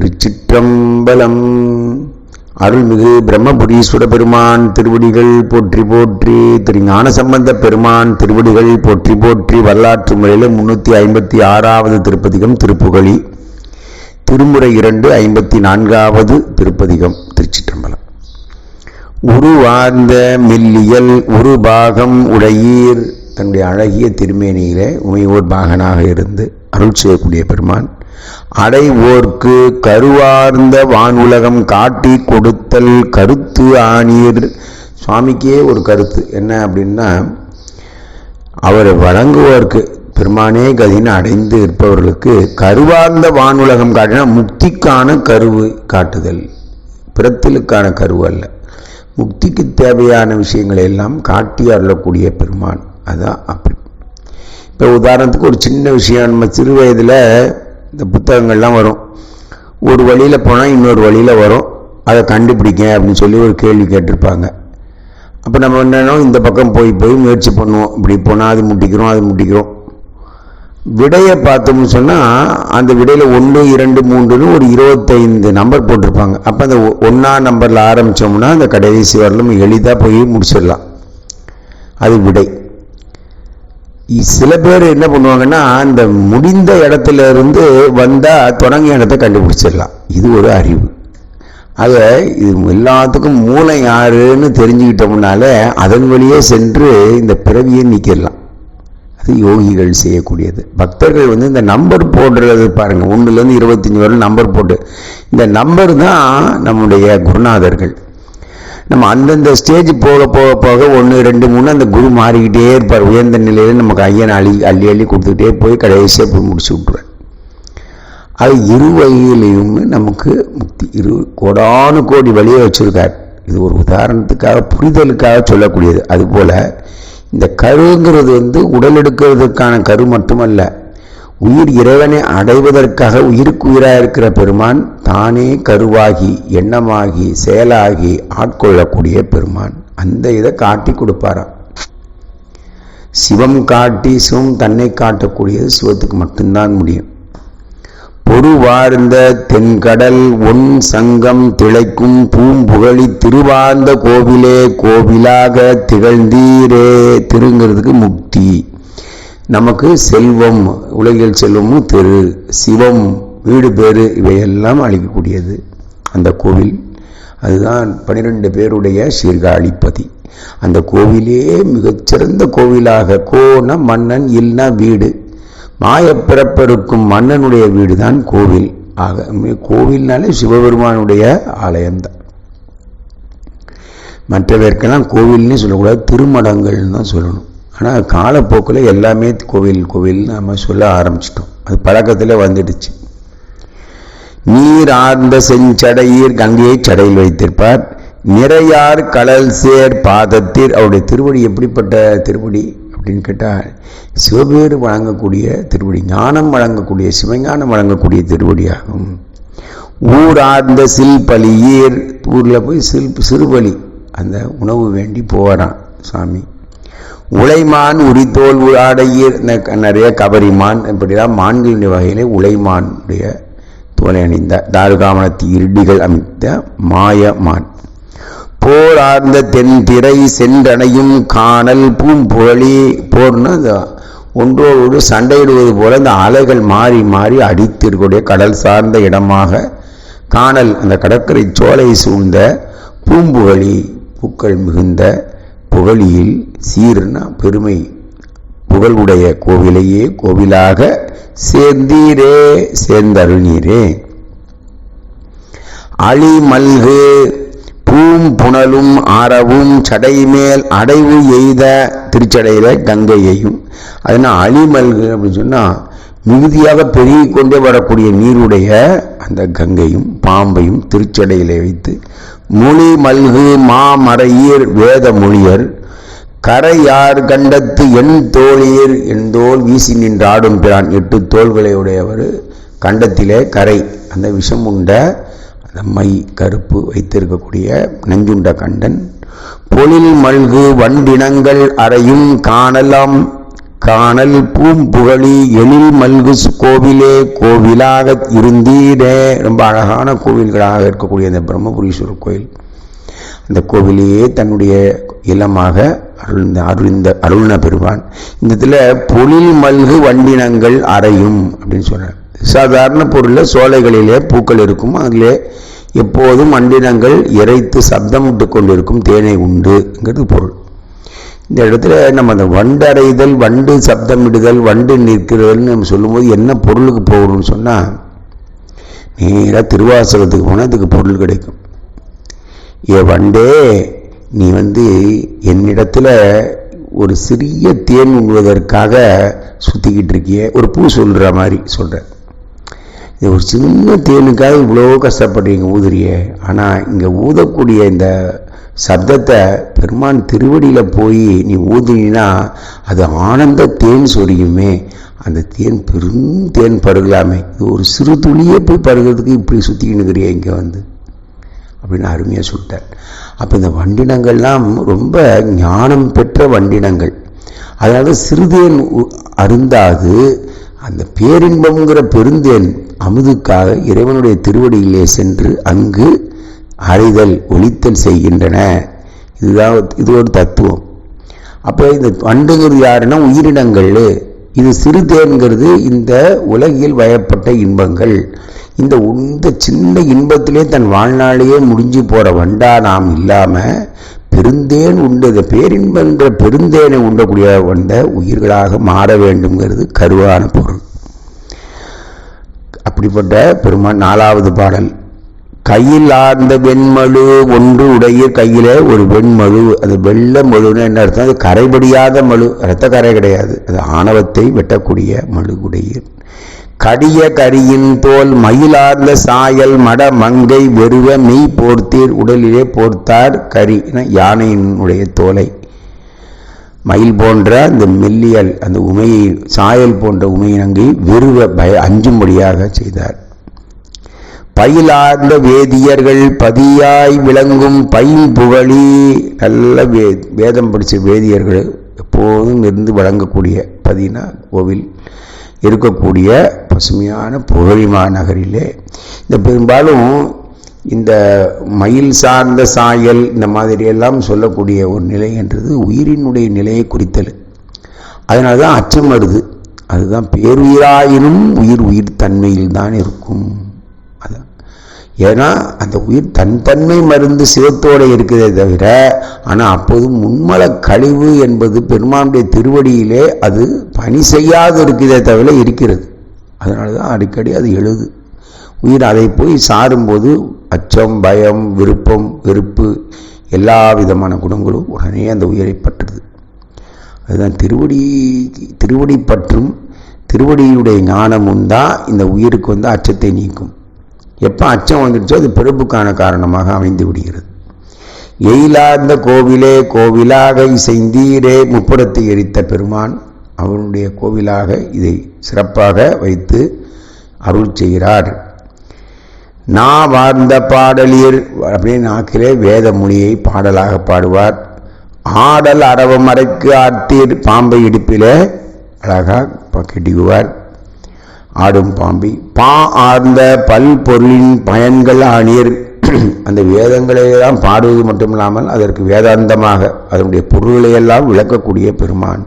திருச்சிற்றம்பலம். அருள்மிகு பிரம்மபுரீஸ்வர பெருமான் திருவடிகள் போற்றி போற்றி திரு ஞானசம்பந்த பெருமான் திருவடிகள் போற்றி போற்றி வரலாற்று முறையில் முன்னூற்றி ஐம்பத்தி ஆறாவது திருப்பதிகம் திருப்புகழி திருமுறை இரண்டு ஐம்பத்தி நான்காவது திருப்பதிகம் திருச்சிற்றம்பலம். உருவார்ந்த மெல்லியல் ஒரு பாகம் உடையீர் தன்னுடைய அழகிய திருமேனியிலே உமையோர் பாகனாக இருந்து அருள் செய்யக்கூடிய பெருமான் அடைவோர்க்கு கருவார்ந்த வானுலகம் காட்டி கொடுத்தல் கருத்து ஆணீர். சுவாமிக்கே ஒரு கருத்து. என்ன அப்படின்னா அவரை வழங்குவோருக்கு பெருமானே கதின்னு அடைந்து இருப்பவர்களுக்கு கருவார்ந்த வானுலகம் காட்டினா முக்திக்கான கருவு காட்டுதல். பிறத்தலுக்கான கருவு அல்ல. முக்திக்கு தேவையான விஷயங்களை எல்லாம் காட்டி அருளக்கூடிய பெருமான். அதான் அப்படி. இப்போ உதாரணத்துக்கு ஒரு சின்ன விஷயம். நம்ம சிறு வயதில் இந்த புத்தகங்கள்லாம் வரும். ஒரு வழியில் போனால் இன்னொரு வழியில் வரும். அதை கண்டுபிடிக்க அப்படின்னு சொல்லி ஒரு கேள்வி கேட்டிருப்பாங்க. அப்போ நம்ம என்னென்னா இந்த பக்கம் போய் போய் முயற்சி பண்ணுவோம். இப்படி போனால் அது முட்டிக்கிறோம் அது முட்டிக்கிறோம். விடையை பார்த்தோம்னு சொன்னால் அந்த விடையில் ஒன்று இரண்டு மூன்றுன்னு ஒரு இருபத்தைந்து நம்பர் போட்டிருப்பாங்க. அப்போ அந்த ஒன்றா நம்பரில் ஆரம்பித்தோம்னா அந்த கடைசி வரலும் எளிதாக போய் முடிச்சிடலாம். அது விடை. சில பேர் என்ன பண்ணுவாங்கன்னா அந்த முடிந்த இடத்துல இருந்து வந்தால் தொடங்கிய இடத்த கண்டுபிடிச்சிடலாம். இது ஒரு அறிவு. ஆக இது எல்லாத்துக்கும் மூளை யாருன்னு தெரிஞ்சுக்கிட்டோம்னாலே அதன் வழியே சென்று இந்த பிறவியை நீக்கிடலாம். அது யோகிகள் செய்யக்கூடியது. பக்தர்கள் வந்து இந்த நம்பர் போடுறது பாருங்கள் ஒன்றுலேருந்து இருபத்தஞ்சி வரை நம்பர் போட்டு. இந்த நம்பர் தான் நம்முடைய குருநாதர்கள். நம்ம அந்தந்த ஸ்டேஜ் போக போக போக ஒன்று ரெண்டு மூணு அந்த குரு மாறிக்கிட்டே இருப்பார். உயர்ந்த நிலையில் நமக்கு ஐயன் அள்ளி அள்ளி அள்ளி கொடுத்துக்கிட்டே போய் கடைசியாக போய் முடிச்சு விட்ருவேன் அது இரு வகையிலையும் நமக்கு முக்தி இரு கோடானு கோடி வழியை வச்சுருக்கார். இது ஒரு உதாரணத்துக்காக புரிதலுக்காக சொல்லக்கூடியது. அதுபோல் இந்த கருங்கிறது வந்து உடல் எடுக்கிறதுக்கான கரு மட்டுமல்ல உயிர் இறைவனை அடைவதற்காக உயிருக்குயிராக இருக்கிற பெருமான் தானே கருவாகி எண்ணமாகி செயலாகி ஆட்கொள்ளக்கூடிய பெருமான். அந்த இதை காட்டி கொடுப்பாராம் சிவம் காட்டி சிவம் தன்னை காட்டக்கூடியது சிவத்துக்கு மட்டும்தான் முடியும். பொறுவார்ந்த தென்கடல் ஒன் சங்கம் திளைக்கும் பூம்புகழி திருவார்ந்த கோவிலே கோவிலாக திகழ்ந்தீரே திருங்கிறதுக்கு முக்தி. நமக்கு செல்வம் உலகில் செல்வமும் தெரு சிவம் வீடு பேரு இவையெல்லாம் அளிக்கக்கூடியது அந்த கோவில். அதுதான் பனிரெண்டு பேருடைய சீர்காழிப்பதி. அந்த கோவிலே மிகச்சிறந்த கோவிலாக கோன மன்னன் இல்லா வீடு. மாயப்பிறப்பிருக்கும் மன்னனுடைய வீடு தான் கோவில். ஆக கோவில்னாலே சிவபெருமானுடைய ஆலயம்தான். மற்றவர்க்கெல்லாம் கோவில்னே சொல்லக்கூடாது திருமடங்கள்னு தான் சொல்லணும். ஆனால் காலப்போக்கில் எல்லாமே கோவில் கோவில்னு நம்ம சொல்ல ஆரம்பிச்சிட்டோம். அது பழக்கத்தில் வந்துடுச்சு. நீர் ஆர்ந்த செஞ்சடையீர் கங்கையை சடையில் வைத்திருப்பார். நிறையார் கடல் சேர் பாதத்தீர். அவருடைய திருவடி எப்படிப்பட்ட திருவடி அப்படின்னு கேட்டால் சிவபேர் வழங்கக்கூடிய திருவடி ஞானம் வழங்கக்கூடிய சிவஞானம் வழங்கக்கூடிய திருவடியாகும். ஊரார்ந்த சில்பலியீர் ஊரில் போய் சில் சிறுபலி அந்த உணவு வேண்டி போகிறான் சாமி. உலைமான் உரித்தோல் ஆடையீர் நிறைய கபரிமான் இப்படிலாம் மான்களின் வகையிலே உலைமானுடைய தோலை அணிந்த தாருகாமணத்து இருடிகள் அமைத்த மாயமான் போரார்ந்த தென் திரை சென்றனையும் காணல் பூம்புகழி போர்னு அந்த ஒன்றோடு சண்டையிடுவது போல அந்த அலைகள் மாறி மாறி அடித்திருக்கூடிய கடல் சார்ந்த இடமாக காணல் அந்த கடற்கரை சோலை சூழ்ந்த பூம்புகழி பூக்கள் மிகுந்த புகழியில் சீர்னா பெருமை. புகழுடைய கோவிலையே கோவிலாக சேர்ந்தீரே சேர்ந்தருணீரே அழி மல்கு பூம் புனலும் ஆரவும் சடைமேல் அடைவு எய்த திருச்சடையில கங்கையையும். அதனால் அழிமல்கு அப்படின்னு சொன்னால் மிகுதியாக பெருகி கொண்டே வரக்கூடிய நீருடைய அந்த கங்கையும் பாம்பையும் திருச்சடையில வைத்து மொழி மல்கு மாமறையீர் வேத மொழியர் கரையார் கண்டத்து எண் தோழியர்? என் தோல் வீசி நின்று ஆடும் பிரான். எட்டு தோள்களை உடையவர் கண்டத்திலே கரை. அந்த விஷம் உண்ட அந்த மை கருப்பு வைத்திருக்கக்கூடிய நஞ்சுண்ட கண்டன். பொழில் மல்கு வண்டினங்கள் அறையும் காணலாம். காணல் பூம்புகழி எழில் மல்கு கோவிலே கோவிலாக இருந்தீரே. ரொம்ப அழகான கோவில்களாக இருக்கக்கூடிய அந்த பிரம்மபுரீஸ்வரர் கோயில். அந்த கோவிலையே தன்னுடைய இல்லமாக அருள்ந்த அருள்ந்த அருள்ன பெறுவான் இந்த இடத்துல பொழில் மல்கு வண்டினங்கள் அறையும் அப்படின்னு சொல்கிறார் சாதாரண பொருளில் சோலைகளிலே பூக்கள் இருக்கும். அதிலே எப்போதும் வண்டினங்கள் இறைத்து சப்தமிட்டு கொண்டிருக்கும் தேனை உண்டுங்கிறது பொருள். இந்த இடத்துல நம்ம அந்த வண்டறைதல் வண்டு சப்தமிடுதல் வண்டு நிற்கிறதுன்னு நம்ம சொல்லும்போது என்ன பொருளுக்கு போகணும்னு சொன்னால் நேராக திருவாசகத்துக்கு போனால் இதுக்கு பொருள் கிடைக்கும். ஏ வண்டே நீ வந்து என்னிடத்துல ஒரு சிறிய தேன் உண்ணுவதற்காக சுற்றிக்கிட்டு இருக்கிய ஒரு பூ சொல்கிற மாதிரி சொல்கிறேன் இது ஒரு சின்ன தேனுக்காக இவ்வளோ கஷ்டப்படுறீங்க ஊதுறிய. ஆனால் இங்கே ஊதக்கூடிய இந்த சப்தத்தை பெருமான் திருவடியில் போய் நீ ஊதுனா அது ஆனந்த தேன் சொரியுமே. அந்த தேன் பெரும் தேன் பருகலாமே. இது ஒரு சிறு துளியே போய் பருகிறதுக்கு இப்படி சுற்றிக்கினுக்கிறிய இங்கே வந்து. அப்படின்னு அருமையாக சொல்லிட்டார். அப்போ இந்த வண்டினங்கள்லாம் ரொம்ப ஞானம் பெற்ற வண்டினங்கள். அதனால சிறுதேன் உ- அருந்தாது அந்த பேரின்பம்ங்கிற பெருந்தேன் அமுதுக்காக இறைவனுடைய திருவடியிலே சென்று அங்கு அறைதல் ஒழித்தல் செய்கின்றன. இதுதான் இது ஒரு தத்துவம். அப்போ இந்த வண்டுங்கிறது யாருன்னா உயிரினங்கள். இது சிறுதேன்கிறது இந்த உலகில் வயப்பட்ட இன்பங்கள். இந்த இந்த சின்ன இன்பத்திலே தன் வாழ்நாளையே முடிஞ்சு போகிற வண்டா நாம் இல்லாமல் பெருந்தேன் உண்டு. பேரின்பன்ற பெருந்தேனை உண்டக்கூடிய வந்த உயிர்களாக மாற வேண்டும்ங்கிறது கருவான பொருள். அப்படிப்பட்ட பெருமான் நாலாவது பாடல். கையில் ஆர்ந்த வெண்மழு ஒன்று உடைய கையிலே ஒரு வெண்மழு அது வெள்ள மழுன்னு என்ன அர்த்தம்? அது கரைபடியாத மழு இரத்த கரை கிடையாது. அது ஆணவத்தை வெட்டக்கூடிய மழு உடைய கடிய கரியின் தோல் மயிலார்ந்த சாயல் மட மங்கை வெறுவ மெய் போர்த்தீர் உடலிலே போர்த்தார் கரி யானையினுடைய தோலை. மயில் போன்ற அந்த மெல்லியல் அந்த உமையை சாயல் போன்ற உமையினங்கை வெறுவ பய அஞ்சும்படியாக செய்தார். பயிலார்ந்த வேதியர்கள் பதியாய் விளங்கும் பயில் புகழி. நல்ல வே வேதம் படித்த வேதியர்கள் எப்போதும் இருந்து வழங்கக்கூடிய பதினா கோவில் இருக்கக்கூடிய பசுமையான புகழிமா நகரிலே இந்த பெரும்பாலும் இந்த மயில் சார்ந்த சாயல் இந்த மாதிரியெல்லாம் சொல்லக்கூடிய ஒரு நிலை என்றது உயிரினுடைய நிலையை குறித்தல். அதனால தான் அச்சம் வருது. அதுதான் பேருயிராயினும் உயிர் உயிர் தன்மையில் தான் இருக்கும். அதான். ஏன்னா அந்த உயிர் தன் தன்மை மருந்து சிவத்தோடு இருக்கிறதே தவிர ஆனால் அப்போதும் முன்மல கழிவு என்பது பெருமானுடைய திருவடியிலே அது பணி செய்யாது இருக்கிறதே தவிர இருக்கிறது. அதனால தான் அடிக்கடி அது எழுது. உயிர் அதை போய் சாரும்போது அச்சம் பயம் விருப்பம் வெறுப்பு எல்லா விதமான குணங்களும் உடனே அந்த உயிரை பற்றுது. அதுதான் திருவடி திருவடி பற்றும் திருவடியுடைய ஞானமும் தான் இந்த உயிருக்கு வந்து அச்சத்தை நீக்கும். எப்போ அச்சம் வந்துடுச்சோ அது பிறப்புக்கான காரணமாக அமைந்து விடுகிறது. எயிலார்ந்த கோவிலே கோவிலாக இசைந்தீரே முப்புறத்தை எரித்த பெருமான் அவனுடைய கோவிலாக இதை சிறப்பாக வைத்து அருள் செய்கிறார். நா வார்ந்த பாடலியர் அப்படின்னு நாக்கிலே வேத மொழியை பாடலாக பாடுவார். ஆடல் அரவம் மறைக்கு ஆர்த்தீர் பாம்பை இடுப்பிலே அழகாக கெட்டிக்குவார். ஆடும் பாம்பி. பா ஆர்ந்த பல் பொருளின் பயன்கள் அணியர் அந்த வேதங்களையெல்லாம் பாடுவது மட்டுமில்லாமல் அதற்கு வேதாந்தமாக அதனுடைய பொருள்களை எல்லாம் விளக்கக்கூடிய பெருமான்.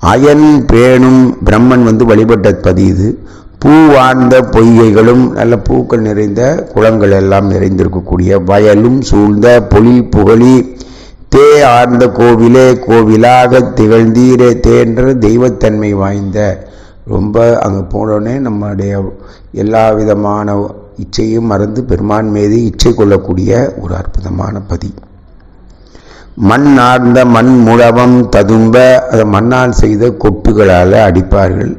அயன் பேணும் பிரம்மன் வந்து வழிபட்ட பதியுது பூ வாழ்ந்த பொய்கைகளும் நல்ல பூக்கள் நிறைந்த குளங்கள் எல்லாம் நிறைந்திருக்கக்கூடிய வயலும் சூழ்ந்த பொலி புகழி தே ஆர்ந்த கோவிலே கோவிலாக திகழ்ந்தீரே தேன்ற தெய்வத்தன்மை வாய்ந்த ரொம்ப அங்கே போனோடனே நம்முடைய எல்லா விதமான இச்சையும் மறந்து பெருமான் மீது இச்சை கொள்ளக்கூடிய ஒரு அற்புதமான பதி. மண் ஆர்ந்த மண் முழவம் ததும்ப அதை மண்ணால் செய்த கொப்புகளால் அடிப்பார்கள்.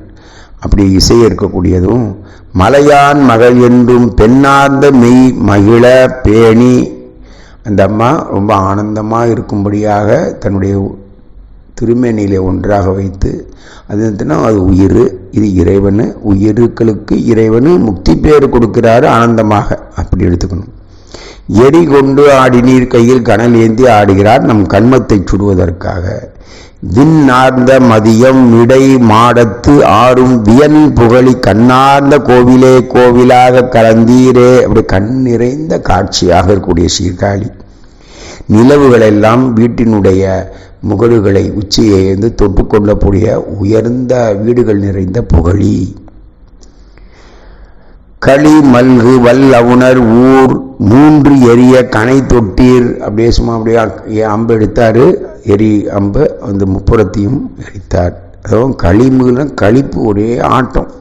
அப்படி இசை இருக்கக்கூடியதும் மலையான் மகள் என்றும் பெண்ணார்ந்த மெய் மகிழ பேணி. அந்த அம்மா ரொம்ப ஆனந்தமாக இருக்கும்படியாக தன்னுடைய திருமேனியிலே ஒன்றாக வைத்து அது என்னன்னா அது உயிர் இது இறைவனு உயிருக்களுக்கு இறைவனு முக்தி பேர் கொடுக்கிறாரு ஆனந்தமாக. அப்படி எடுத்துக்கணும். எரி கொண்டு ஆடி நீர் கையில் கனல் ஏந்தி ஆடுகிறார் நம் கண்மத்தை சுடுவதற்காக. விண்ணார்ந்த மதியம் இடை மாடத்து ஆறும் வியன் புகழி கண்ணார்ந்த கோவிலே கோவிலாக கலந்தீரே. அப்படி கண் நிறைந்த காட்சியாக இருக்கக்கூடிய சீர்காழி. நிலவுகளெல்லாம் வீட்டினுடைய முகடுகளை உச்சியை வந்து தொட்டுக்கொள்ளக்கூடிய உயர்ந்த வீடுகள் நிறைந்த புகழி. களி மல்கு வல்லவுணர் ஊர் மூன்று எரிய கனை தொட்டீர். அப்படியே சும்மா அப்படியே அம்பு எடுத்தார். எரி அம்பு அந்த முப்புறத்தையும் எரித்தார். அதுவும் களிமுகன களிப்பு ஒரே ஆட்டம்.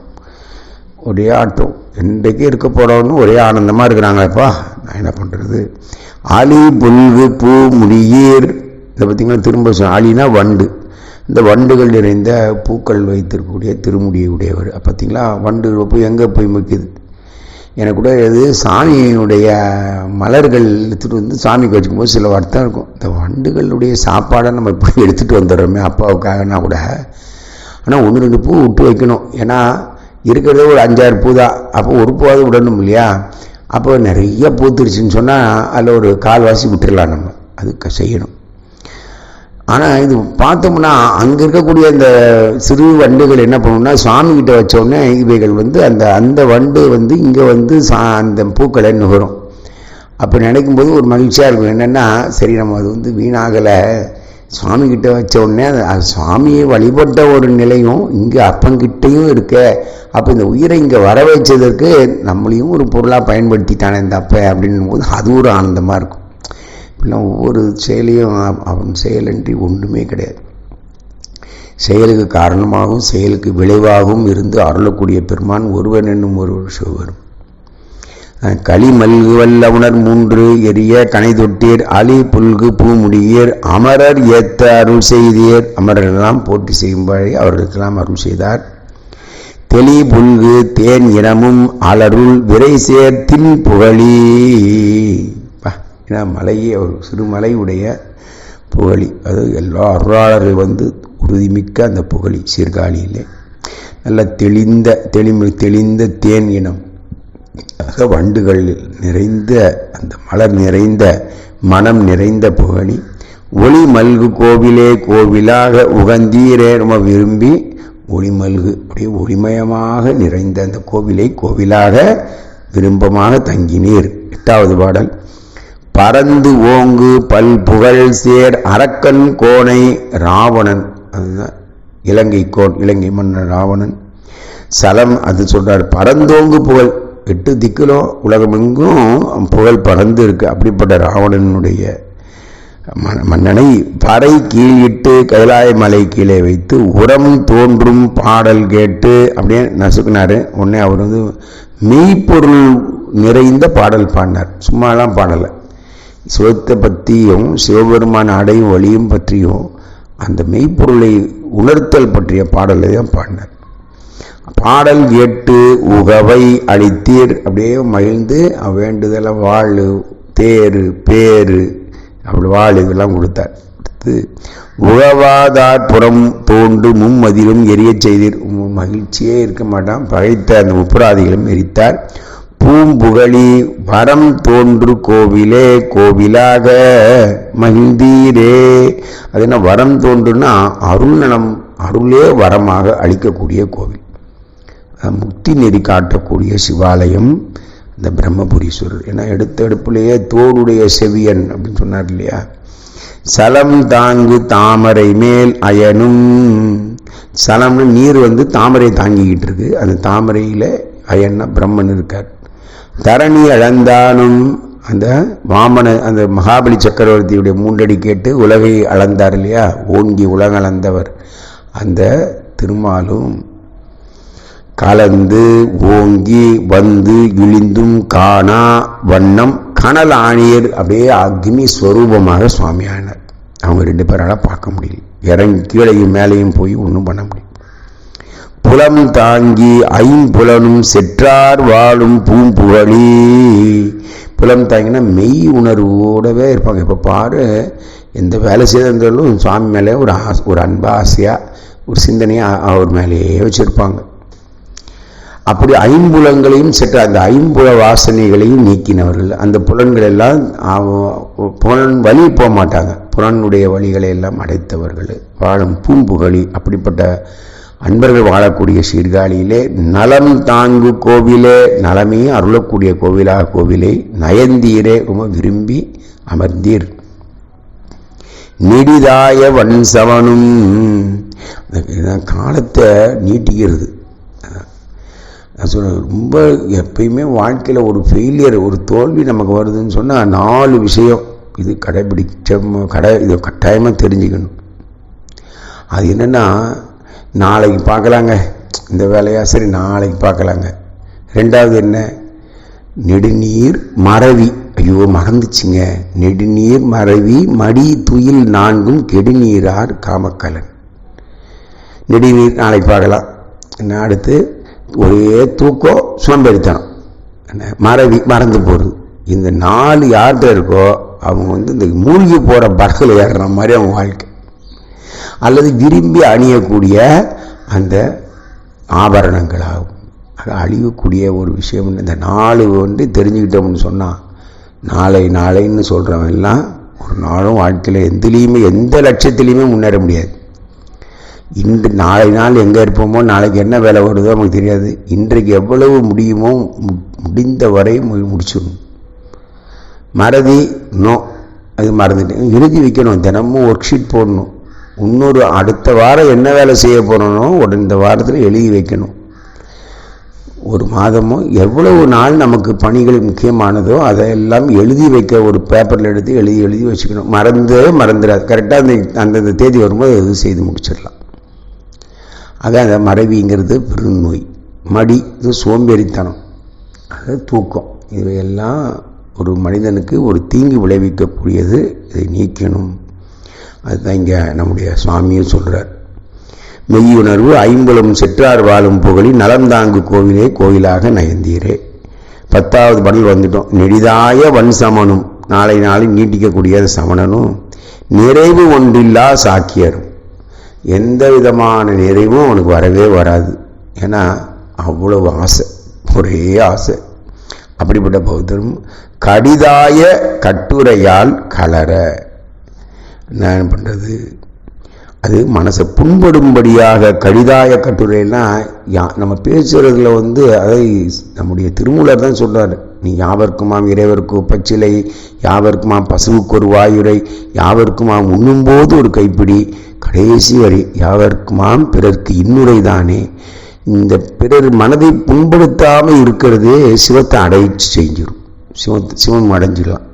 ஒரே ஆட்டம். இன்றைக்கு இருக்க போகிறவன்னு ஒரே ஆனந்தமாக இருக்கிறாங்களேப்பா நான் என்ன பண்ணுறது அலி புல்கு பூ முடியீர் இதை பார்த்தீங்கன்னா திரும்ப சொல் ஆலினா வண்டு. இந்த வண்டுகள் நிறைந்த பூக்கள் வைத்திருக்கக்கூடிய திருமுடியை உடையவர். பார்த்தீங்களா? வண்டு போய் எங்கே போய் முக்கியது? எனக்கு கூட இது சாமியினுடைய மலர்கள் எடுத்துகிட்டு வந்து சாமிக்கு வச்சுக்கும்போது சில வார்த்தை இருக்கும். இந்த வண்டுகளுடைய சாப்பாடை நம்ம இப்படி எடுத்துகிட்டு வந்துடுறோமே அப்பாவுக்காகனா கூட. ஆனால் ஒன்று ரெண்டு பூ விட்டு வைக்கணும். ஏன்னா இருக்கிறதே ஒரு அஞ்சாறு பூ தான். அப்போ ஒரு பூவாவது விடணும் இல்லையா? அப்போ நிறைய பூத்துருச்சுன்னு சொன்னால் அதில் ஒரு கால்வாசி விட்டுடலாம் நம்ம. அது செய்யணும். ஆனால் இது பார்த்தோம்னா அங்கே இருக்கக்கூடிய அந்த சிறு வண்டுகள் என்ன பண்ணும்னா சுவாமி கிட்ட வச்சோடனே இவைகள் வந்து அந்த அந்த வண்டு வந்து இங்கே வந்து சா அந்த பூக்களை நுகரும். அப்போ நினைக்கும் போது ஒரு மகிழ்ச்சியாக இருக்கும். என்னென்னா சரி நம்ம அது வந்து வீணாகலை. சுவாமி கிட்ட வச்ச உடனே அது சுவாமியை வழிபட்ட ஒரு நிலையும் இங்கே அப்பங்கிட்டையும் இருக்க. அப்போ இந்த உயிரை இங்கே வர வச்சதற்கு நம்மளையும் ஒரு பொருளாக பயன்படுத்திட்டானே இந்த அப்போ அப்படின்னும் போது அது ஒரு ஆனந்தமாக இருக்கும். இப்படிலாம் ஒவ்வொரு செயலையும் அவன் செயலன்றி ஒன்றுமே கிடையாது. செயலுக்கு காரணமாகவும் செயலுக்கு விளைவாகவும் இருந்து அருளக்கூடிய பெருமான் ஒருவன் என்னும் ஒரு சிவரும் களி மூன்று எரிய கனை தொட்டீர் அலி புல்கு பூமுடியீர் அமரர் ஏத்த அருள் செய்தீர். அமரெல்லாம் போட்டி செய்யும்படி அவர்களுக்கெல்லாம் அருள் செய்தார். தெளி புல்கு தேன் இனமும் அலருள் விரை சேர் தின் புகழி. ஏன்னா மலையே ஒரு சிறுமலை உடைய புகழி. அது எல்லா அருளாளர்கள் வந்து உறுதிமிக்க அந்த புகழி சீர்காழியிலே. நல்ல தெளிந்த தெளிமு தெளிந்த தேன் இனம். ஆக வண்டுகள் நிறைந்த அந்த மலர் நிறைந்த மனம் நிறைந்த புகழி. ஒளி மல்கு கோவிலே கோவிலாக உகந்தீரே ரொம்ப விரும்பி ஒளி மல்கு அப்படியே ஒளிமயமாக நிறைந்த அந்த கோவிலை கோவிலாக விரும்பமாக தங்கினீர். எட்டாவது பாடல். பறந்து ஓங்கு பல் புகழ் சேர் அரக்கன் கோணை ராவணன். அதுதான் இலங்கை கோன் இலங்கை மன்னன் ராவணன். சலம் அது சொல்றார் பறந்தோங்கு புகழ். எட்டு திக்கிலும் உலகமெங்கும் புகழ் பறந்து இருக்கு அப்படிப்பட்ட ராவணனுடைய மன்னனை பறை கீழிட்டு கைலாய மலை கீழே வைத்து உரம் தோன்றும் பாடல் கேட்டு அப்படியே நசுக்கினார். உடனே அவர் வந்து மெய்ப்பொருள் நிறைந்த பாடல் பாடினார். சும்மாலாம் பாடலை. சிவத்தை பற்றியும் சிவபெருமான அடையும் வழியும் பற்றியும் அந்த மெய்ப்பொருளை உணர்த்தல் பற்றிய பாடலை தான் பாடினார். பாடல் கேட்டு உகவை அளித்தீர். அப்படியே மகிழ்ந்து வேண்டுதலை வாழ் தேரு பேரு அப்படி வாழ் இதெல்லாம் கொடுத்தார். அடுத்து புறம் தோண்டு மும்மதிலும் எரிய செய்தீர். மகிழ்ச்சியே இருக்க மாட்டான். பகைத்த அந்த முப்புராதிகளும் எரித்தார். பூம்புகழி வரம் தோன்று கோவிலே கோவிலாக மகிழ்ந்தீரே. அது என்ன வரம் தோன்றுன்னா அருள் நலம் அருளே வரமாக அளிக்கக்கூடிய கோவில். முக்தி நெறி காட்டக்கூடிய சிவாலயம் இந்த பிரம்மபுரீஸ்வரர். ஏன்னா எடுத்தெடுப்புலேயே தோளுடைய செவியன் அப்படின்னு சொன்னார் இல்லையா? சலம் தாங்கு தாமரை மேல் அயனும். சலம்னு நீர் வந்து தாமரை தாங்கிக்கிட்டு இருக்கு. அந்த தாமரையில் அயன்னா பிரம்மன் இருக்கார். தரணி அளந்தானும். அந்த வாமன அந்த மகாபலி சக்கரவர்த்தியுடைய மூண்டடி கேட்டு உலகை அளந்தார் இல்லையா? ஓங்கி உலக அளந்தவர். அந்த திருமாலும் கலந்து ஓங்கி வந்து இழிந்தும் காணா வண்ணம் கனல் ஆணியர் அப்படியே அக்னி ஸ்வரூபமாக சுவாமியானார். அவங்க ரெண்டு பேரால் பார்க்க முடியல. இறங்கி கீழையும் மேலேயும் போய் ஒன்றும் பண்ண முடியும் புலம் தாங்கி ஐம்புலனும் செற்றார் வாழும் பூம்புகழி. புலம் தாங்கினா மெய் உணர்வோடவே இருப்பாங்க. இப்போ பாரு எந்த வேலை செய்தாலும் சுவாமி மேலே ஒரு ஆசை ஒரு அன்பா ஆசையாக ஒரு சிந்தனையாக அவர் மேலேயே வச்சுருப்பாங்க. அப்படி ஐம்புலங்களையும் செற்ற அந்த ஐம்புல வாசனைகளையும் நீக்கினவர்கள். அந்த புலன்கள் எல்லாம் புலன் வழி போக மாட்டாங்க புலனுடைய வழிகளை எல்லாம் அடைத்தவர்கள். வாழும் பூம்புகழி அப்படிப்பட்ட அன்பர்கள் வாழக்கூடிய சீர்காழியிலே நலம் தாங்கு கோவிலே நலமே அருளக்கூடிய கோவிலாக கோவிலை நயந்தீரே ரொம்ப விரும்பி அமர்ந்தீர். நெடிதாய வன்சவனும் காலத்தை நீட்டிக்கிறது. நான் ரொம்ப எப்பயுமே வாழ்க்கையில் ஒரு ஃபெயிலியர் ஒரு தோல்வி நமக்கு வருதுன்னு சொன்னால் நாலு விஷயம். இது கடைபிடிச்ச கடை இது கட்டாயமாக தெரிஞ்சுக்கணும். அது என்னென்னா நாளைக்கு பார்க்கலாங்க. இந்த வேலையாக சரி நாளைக்கு பார்க்கலாங்க. ரெண்டாவது என்ன? நெடுநீர் மறவி. ஐயோ மறந்துச்சுங்க. நெடுநீர் மறவி மடி துயில் நான்கும் கெடுநீரார் காமக்கலன். நெடுநீர் நாளைக்கு பார்க்கலாம். என்ன அடுத்து? ஒரே தூக்கம் சோம்பேறித்தனம் என்ன மறவி மறந்து போகிறது இந்த நாலு யார்கிட்ட இருக்கோ அவங்க வந்து இந்த மூழ்கி போகிற பஸ்ஸில் ஏறுற மாதிரி அவங்க வாழ்க்கை. அல்லது விரும்பி அணியக்கூடிய அந்த ஆபரணங்களாகும். அது அழியக்கூடிய ஒரு விஷயம். இந்த நாலு வந்து தெரிஞ்சுக்கிட்டோம்னு சொன்னால் நாளை நாளைன்னு சொல்கிறவன் எல்லாம் ஒரு நாளும் வாழ்க்கையில் எதுலேயுமே எந்த லட்சியத்துலேயுமே முன்னேற முடியாது. இன்று நாளை நாள் எங்கே இருப்போமோ நாளைக்கு என்ன வேலை வருதோ நமக்கு தெரியாது. இன்றைக்கு எவ்வளவு முடியுமோ முடிந்த வரை முடிச்சிடணும். மறதி நோ அது மறந்துட்டு எழுதி வைக்கணும். தினமும் ஒர்க் ஷீட் போடணும். இன்னொரு அடுத்த வாரம் என்ன வேலை செய்ய போகிறோனோ உடனே இந்த வாரத்தில் எழுதி வைக்கணும். ஒரு மாதமோ எவ்வளவு நாள் நமக்கு பணிகள் முக்கியமானதோ அதையெல்லாம் எழுதி வைக்க ஒரு பேப்பரில் எடுத்து எழுதி எழுதி வச்சுக்கணும். மறந்தே மறந்துடாது. கரெக்டாக அந்த அந்தந்த தேதி வரும்போது எது செய்து முடிச்சிடலாம். அதான் அந்த மறைவிங்கிறது பெருநோய் மடி இது சோம்பேறித்தனம். அது தூக்கம். இவையெல்லாம் ஒரு மனிதனுக்கு ஒரு தீங்கு விளைவிக்கக்கூடியது. இதை நீக்கணும். அதுதான் இங்கே நம்முடைய சுவாமியும் சொல்கிறார் மெய்யுணர்வு ஐம்புலம் செற்றார் வாழும் புகழி நலந்தாங்கு கோவிலே கோவிலாக நயந்தீரே. பத்தாவது படல் வந்துட்டோம். நெடிதாய வன் சமனும் நாளை நாளில் நீட்டிக்கக்கூடிய சமணனும் நிறைவு ஒன்றில்லா சாக்கியரும். எந்த விதமான நிறைவும் அவனுக்கு வரவே வராது. ஏன்னா அவ்வளவு ஆசை ஒரே ஆசை. அப்படிப்பட்ட பௌத்தரும் கடிதாய கட்டுரையால் கலர. என்ன பண்ணுறது அது மனசை புண்படும்படியாக கடிதாய கட்டுரைலாம் யா நம்ம பேசுகிறதுல வந்து அதை நம்முடைய திருமூலர் தான் சொல்கிறார் நீ யாவர்க்குமாம் இறைவருக்கு பச்சிலை யாவர்க்குமாம் பசுவுக்கு ஒரு வாயுரை யாவர்க்குமாம் உண்ணும்போது ஒரு கைப்பிடி கடைசி வரை யாவர்க்குமாம் பிறர்க்கு இன்னுரை தானே? இந்த பிறர் மனதை புண்படுத்தாமல் இருக்கிறதே சிவத்தை அடைச்சு செஞ்சிடும் சிவத்தை சிவம் அடைஞ்சிடலாம்.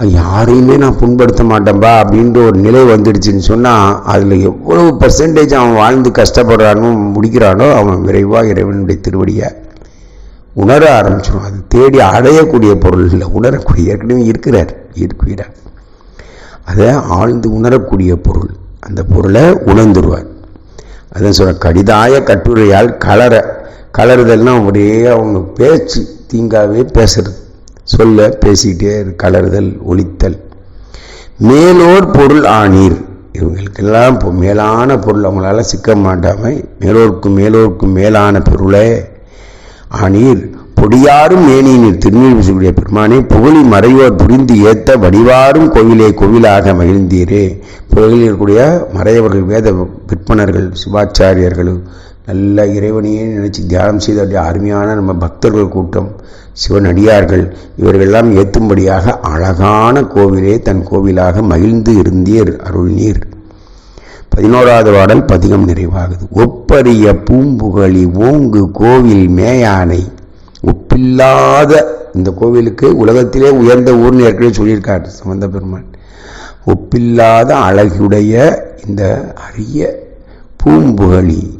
யாரையுமே நான் புண்படுத்த மாட்டேன்பா அப்படின்ற ஒரு நிலை வந்துடுச்சுன்னு சொன்னால் அதில் எவ்வளவு பர்சன்டேஜ் அவன் வாழ்ந்து கஷ்டப்படுறானோ முடிக்கிறானோ அவன் விரைவாக இறைவனுடைய திருவடியை உணர ஆரம்பிச்சிடும். அது தேடி அடையக்கூடிய பொருள் இல்லை உணரக்கூடிய ஏற்கனவே இருக்கிறார் இருக்கிறார். அதை ஆழ்ந்து உணரக்கூடிய பொருள் அந்த பொருளை உணர்ந்துருவார். அதான் சொல்ற கடிதாய கட்டுரையால் கலர கலருதல்னா ஒரே அவங்க பேச்சு தீங்காவே பேசுறது. சொல்ல பேசிக்கிட்டே கலறுதல் ஒழித்தல் மேலோர் பொருள் ஆணீர் இவங்களுக்கெல்லாம் இப்போ மேலான பொருள் அவங்களால சிக்க மாட்டாமல் மேலோர்க்கும் மேலோர்க்கும் மேலான பொருளே ஆணீர் பொடியாரும் மேனியினர் திருநீர் பெருமானே புகழி மறையோர் புரிந்து ஏத்த வடிவாரும் கோவிலே கோவிலாக மகிழ்ந்தீரே. புகழில் இருக்கக்கூடிய மறையவர்கள் வேத விற்பனர்கள் சிவாச்சாரியர்கள் நல்ல இறைவனையே நினைச்சு தியானம் செய்த அருமையான நம்ம பக்தர்கள் கூட்டம் சிவனடியார்கள் இவர்களெல்லாம் ஏற்றும்படியாக அழகான கோவிலே தன் கோவிலாக மகிழ்ந்து இருந்தீர் அருள்நீர் பதினோராவது பாடல் பதிகம் நிறைவாகுது. ஒப்பரிய பூம்புகழி ஓங்கு கோவில் மேயானை. ஒப்பில்லாத இந்த கோவிலுக்கு உலகத்திலே உயர்ந்த ஊர்னு ஏற்கனவே சொல்லியிருக்கார் சம்பந்த பெருமான் ஒப்பில்லாத அழகுடைய இந்த அரிய பூம்புகழி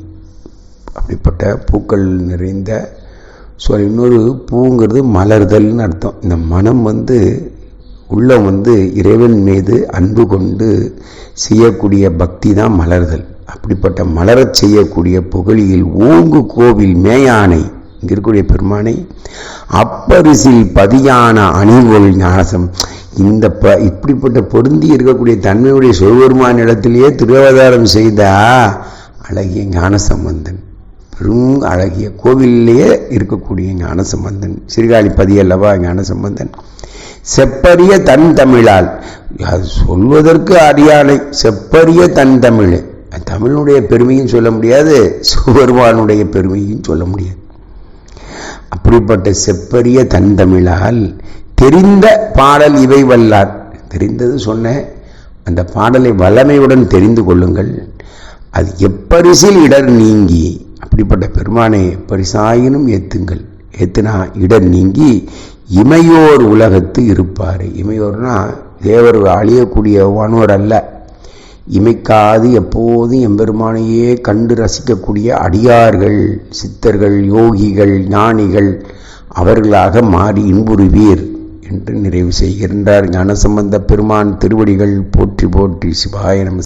அப்படிப்பட்ட பூக்கள் நிறைந்த ஸோ இன்னொரு பூங்கிறது மலர்தல்னு அர்த்தம். இந்த மனம் வந்து உள்ளம் வந்து இறைவன் மீது அன்பு கொண்டு செய்யக்கூடிய பக்தி தான் மலர்தல். அப்படிப்பட்ட மலரச் செய்யக்கூடிய புகழியில் ஓங்கு கோவில் மேயானை இங்கே இருக்கக்கூடிய பெருமானை அப்பரிசில் பதியான அணிவொள் ஞானசம். இந்த ப இப்படிப்பட்ட பொருந்தி இருக்கக்கூடிய தன்மையுடைய சிவபெருமான் இடத்திலேயே திருவதாரம் செய்த அழகிய ஞானசம்பந்தன். பெரும் அழகிய கோவிலேயே இருக்கக்கூடிய ஞான சம்பந்தன் பதியல்லவா ஞான சம்பந்தன் செப்பரிய தன் தமிழால். அது சொல்வதற்கு அறியானை செப்பரிய தன் தமிழ். தமிழுடைய பெருமையும் சொல்ல முடியாது சிவபெருமானுடைய பெருமையும் சொல்ல முடியாது. அப்படிப்பட்ட செப்பரிய தன் தமிழால் தெரிந்த பாடல் இவை வல்லார். தெரிந்தது சொன்ன அந்த பாடலை வல்லமையுடன் தெரிந்து கொள்ளுங்கள். அது எப்பரிசில் இடர் நீங்கி அப்படிப்பட்ட பெருமானை பரிசாயினும் ஏத்துங்கள். ஏத்துனா இடர் நீங்கி இமையோர் உலகத்து இருப்பார். இமையோர்னா தேவர் அழியக்கூடிய வானோர் அல்ல. இமைக்காது எப்போதும் எம்பெருமானையே கண்டு ரசிக்கக்கூடிய அடியார்கள் சித்தர்கள் யோகிகள் ஞானிகள் அவர்களாக மாறி இன்புறுவீர் என்று நிறைவு செய்கின்றார் ஞானசம்பந்த பெருமான் திருவடிகள் போற்றி போற்றி சிவாய நம